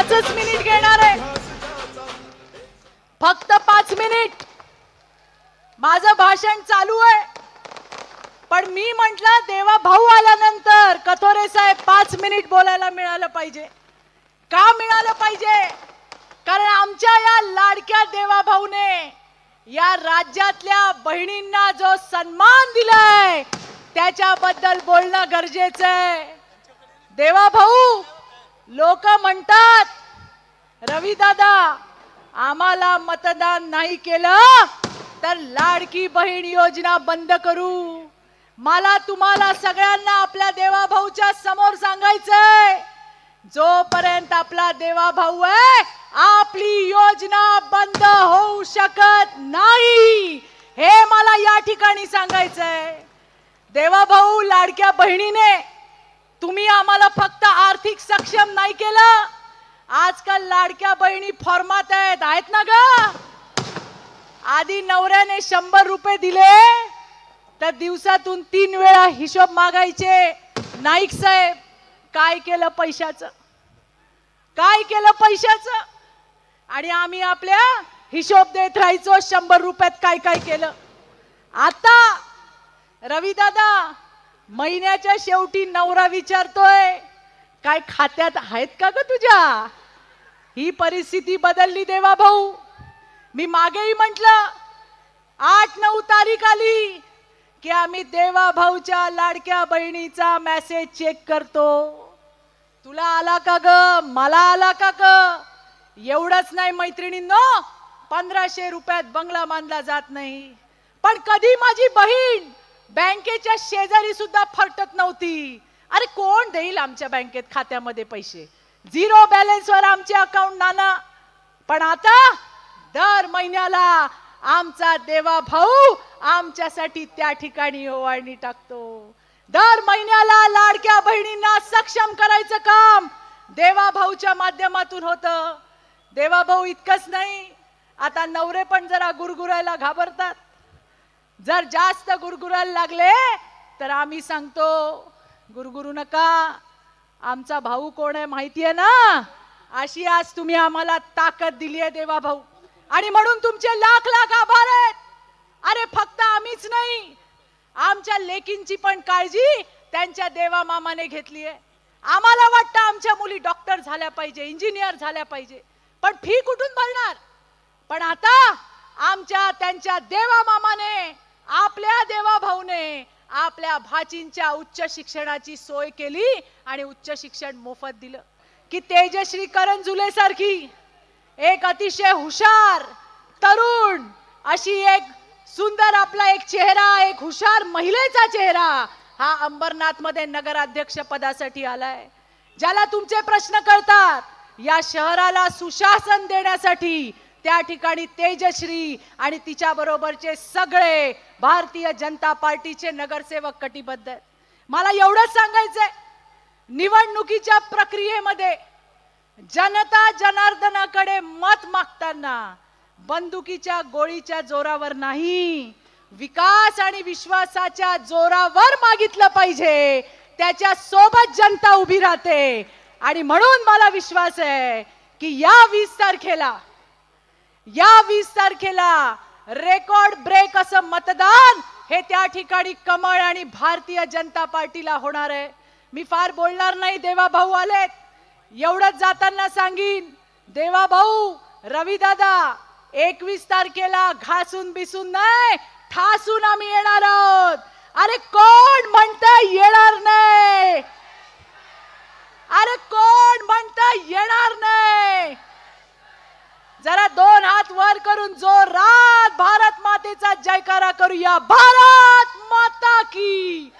पाचच मिनिट घेणार आहे. फक्त पाच मिनिट. माझ भाषण चालू आहे. पण मी म्हटलं देवा भाऊ आल्यानंतर कथोरे साहेब पाच मिनिट बोलायला मिळालं पाहिजे. का मिळालं पाहिजे? कारण आमच्या या लाडक्या देवा भाऊने या राज्यातल्या बहिणींना जो सन्मान दिलाय त्याच्याबद्दल बोलणं गरजेचं आहे. देवा भाऊ लोक म्हणतात रवी दादा आम्हाला मतदान नाही केलं तर लाडकी बहीण योजना बंद करू. मला तुम्हाला सगळ्यांना आपल्या देवाभाऊच्या समोर सांगायचंय जोपर्यंत आपला देवाभाऊ आहे आपली योजना बंद होऊ शकत नाही. हे मला या ठिकाणी सांगायचंय. देवाभाऊ लाडक्या बहिणीने तुम्ही आम्हाला फक्त आर्थिक सक्षम नाही केलं आजकाल लाडक्या बहिणी फॉर्मात आहेत. आहेत ना ग? आधी नवऱ्याने शंभर रुपये दिले तर दिवसातून तीन वेळा हिशोब मागायचे. नाईक साहेब काय केलं पैशाचं? काय केलं पैशाचं? आणि आम्ही आपल्या हिशोब देत राहायचो शंभर रुपयात काय काय केलं. आता रवी दादा महिन्याच्या शेवटी नवरा विचारतोय काय खात्यात आहेत का ग तुझ्या? ही परिस्थिती बदलली देवा भाऊ. मी मागेही म्हटलं आठ नऊ तारीख आली की आम्ही देवा भाऊच्या लाडक्या बहिणीचा मेसेज चेक करतो. तुला आला का ग? मला आला का ग? एवढंच नाही मैत्रिणींनो पंधराशे रुपयात बंगला बांधला जात नाही. पण कधी माझी बहीण बँकेच्या शेजारी सुद्धा फरटत नव्हती. अरे कोण देईल आमच्या बँकेत खात्यामध्ये पैसे? झिरो बॅलन्सवर आमचे अकाउंट नाना. पण आता दर महिन्याला आमचा देवा भाऊ आमच्यासाठी त्या ठिकाणी ओवाळणी टाकतो. दर महिन्याला लाडक्या बहिणींना सक्षम करायचं काम देवा भाऊच्या माध्यमातून होतं. देवा भाऊ इतकंच नाही आता नवरे पण जरा गुरगुरायला घाबरतात. जर जास्त गुरगुरायला लागले तर आम्ही सांगतो गुरगुरू नका. आमचा भाऊ कोण आहे माहिती आहे ना? अशी आज तुम्ही आम्हाला ताकद दिली आहे देवा भाऊ. आणि म्हणून तुमचे लाख लाख आभार आहेत. अरे फक्त आम्हीच नाही. आमच्या लेकींची पण काळजी त्यांच्या देवा मामाने घेतली आहे. आम्हाला वाटतं आमच्या मुली डॉक्टर झाल्या पाहिजे इंजिनियर झाल्या पाहिजे. पण फी कुठून भरणार? पण आता आमच्या त्यांच्या देवा मामाने आपल्या देवा भाऊने आपल्या भाचींच्या उच्च शिक्षणाची सोय केली आणि उच्च शिक्षण मोफत दिलं. की तेजश्री करंजुले सारखी एक अतिशय हुशार तरुण अशी एक सुंदर आपला एक चेहरा एक हुशार महिलेचा चेहरा हा अंबरनाथमध्ये नगराध्यक्ष पदासाठी आलाय. ज्याला तुमचे प्रश्न कळतात या शहराला सुशासन देण्यासाठी त्या ठिकाणी तेजश्री आणि तिच्याबरोबरचे सगळे भारतीय जनता पार्टीचे नगरसेवक कटिबद्ध आहेत. मला एवढंच सांगायचंय निवडणुकीच्या प्रक्रियेमध्ये जनता जनार्दनाकडे मत मागताना बंदुकीच्या गोळीच्या जोरावर नाही विकास आणि विश्वासाच्या जोरावर मागितलं पाहिजे त्याच्या सोबत जनता उभी राहते. आणि म्हणून मला विश्वास आहे की या वीस तारखेला या वीस तारखेला रेकॉर्ड ब्रेक असं मतदान हे त्या ठिकाणी कमळ आणि भारतीय जनता पार्टीला होणार आहे. मी फार बोलणार नाही देवा भाऊ आलेत. एवढंच जाताना सांगीन देवा भाऊ रवी दादा एकवीस तारखेला घासून बिसून नाही ठासून आम्ही येणार आहोत. अरे कोण म्हणत येणार नाही? अरे कोण म्हणत येणार नाही? जरा दोन हात वर करून जोरात भारत मातेचा जयकारा करूया. भारत माता की!